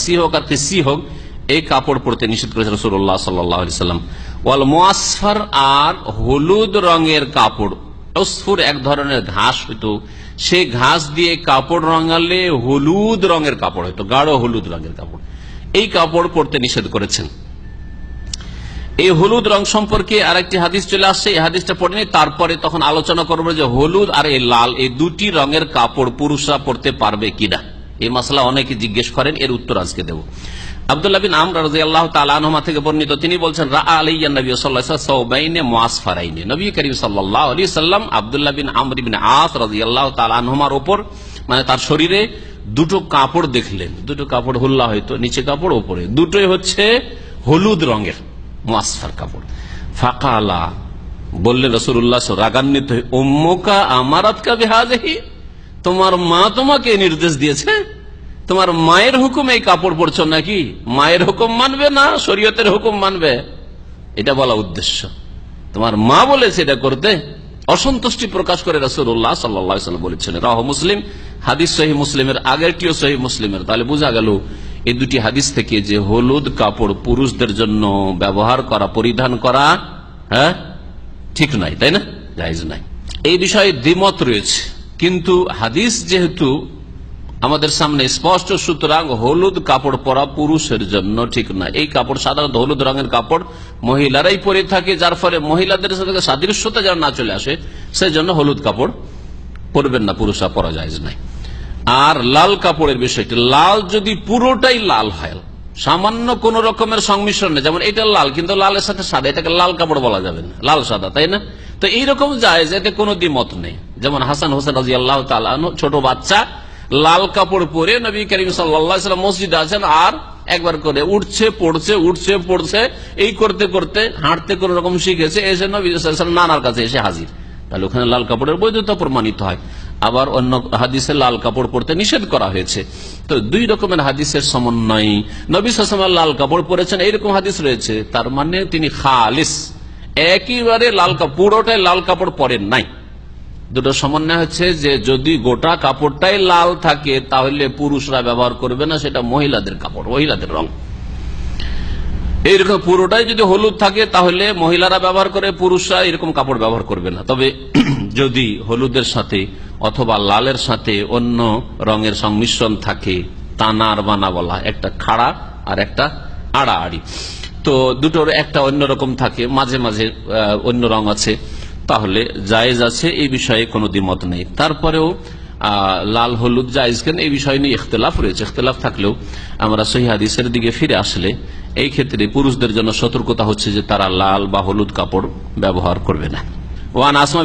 C হোক আর কিসি হোক এই কাপড় পরতে নিষেধ করেছে রসুল্লাহ সাল্লাম। ওয়াল মোয়াসফার আর হলুদ রঙের কাপড় এক ধরনের ঘাস হইতো সে ঘাস দিয়ে কাপড় রঙালে হলুদ রঙের কাপড় হইতো গাঢ় হলুদ রঙের কাপড়। এই কাপড় পরতে নিষেধ করেছেন। এই হলুদ রং সম্পর্কে আরেকটি হাদিস চলে আসছে এই হাদিসটা পড়ে নিই, তারপরে তখন আলোচনা করব যে হলুদ আর এই লাল এই দুটি রঙের কাপড় পুরুষরা পরতে পারবে কিনা। এই মশলা অনেকে জিজ্ঞেস করেন, এর উত্তর আজকে দেব। তালানহমা থেকে তিনি বলছেন রা আলাইয়া নবী সাল্লাহাইনে মোয়াসফারাইনে নবী করিম সাল্লাহ আলী সাল্লাম মানে তার শরীরে দুটো কাপড় দেখলেন। দুটো কাপড় হুল্লা হয়তো নিচে কাপড়, ওপরে। দুটোই হচ্ছে হলুদ রঙের মোয়াসফার কাপড়। ফাঁকালা, বললেন রসুল্লাহ রাগান্বিত হয়ে তোমার মা তোমাকে নির্দেশ দিয়েছে তোমার মায়ের হুকুম এই কাপড় পরছো নাকি? মায়ের হুকুম মানবে না, শরীয়তের হুকুম মানবে? এটা বলা উদ্দেশ্য। তোমার মা বলেছে এটা করতে। অসন্তুষ্টি প্রকাশ করে রসুল্লাহ সাল্লাম বলেছেন রাহ মুসলিম, হাদিস সহি মুসলিমের, আগেরটিও সহি মুসলিমের। তাহলে বোঝা গেল, এই দুটি হাদিস থেকে যে হলুদ কাপড় পুরুষদের জন্য ব্যবহার করা, পরিধান করা হ্যাঁ ঠিক নাই, তাই না? জায়জ নাই। এই বিষয়ে দ্বিমত রয়েছে। কিন্তু হাদিস যেহেতু আমাদের সামনে স্পষ্ট সুতরাং হলুদ কাপড় পরা পুরুষের জন্য ঠিক না। এই কাপড় সাধারণত হলুদ রঙের কাপড় মহিলারাই পরে থাকে, যার ফলে মহিলাদের সাথে সাদৃশ্যতা যেন না চলে আসে সেই জন্য হলুদ কাপড় পরবেন না, পুরুষরা পরা যায় নাই। আর লাল কাপড়ের বিষয়টি, লাল যদি পুরোটাই লাল হয়, সামান্য কোন রকমের সংমিশ্রণে যেমন এটা লাল, কিন্তু লালের সাথে সাদা, এটাকে লাল কাপড় বলা যাবে না, লাল সাদা, তাই না? তো এইরকম যায় এতে কোনো দ্বিমত নেই। যেমন হাসান হোসেন রাজি আল্লাহ ছোট বাচ্চা লাল কাপড় পরে নবী করিম সাল্লাম মসজিদ আছেন আর একবার করে উঠছে, পড়ছে উঠছে, পড়ছে, এই করতে করতে, হাঁটতে কোন রকম শিখেছে, এসে নবী নানার কাছে এসে হাজির। তাহলে ওখানে লাল কাপড়ের বৈধতা প্রমাণিত হয়। আবার অন্য হাদিসে লাল কাপড় পরতে নিষেধ করা হয়েছে। তো দুই রকমের হাদিসের সমন্বয়। নবী সাসম লাল কাপড় পরেছেন, এইরকম হাদিস রয়েছে। তার মানে তিনি খালিস। একেবারে লাল কাপড় পুরোটাই লাল কাপড় পরেন নাই। দুটো সমন্বয় হচ্ছে যে যদি গোটা কাপড়টাই লাল থাকে, তাহলে পুরুষরা ব্যবহার করবে না, সেটা মহিলাদের কাপড়, মহিলাদের রং। এইরকম পুরোটাই যদি হলুদ থাকে, তাহলে মহিলারা ব্যবহার করে, পুরুষরা এরকম কাপড় ব্যবহার করবে না। তবে যদি হলুদের সাথে অথবা লালের সাথে অন্য রঙের সংমিশ্রণ থাকে, তানার বানা বলা, একটা খাড়া আর একটা আড়াআড়ি। তো দুটোর একটা অন্যরকম থাকে, মাঝে মাঝে অন্য রং আছে। তাহলে জায়েজ আছে, এই বিষয়ে কোনো দ্বিমত নেই। তারপরেও লাল হলুদ জায়েজ কেন? এই বিষয় নিয়ে ইখতলাফ রয়েছে। ইখতলাফ থাকলেও আমরা সহি হাদিসের দিকে ফিরে আসলে এই ক্ষেত্রে পুরুষদের জন্য সতর্কতা হচ্ছে যে তারা লাল বা হলুদ কাপড় ব্যবহার করবে না। ওয়ান আসমা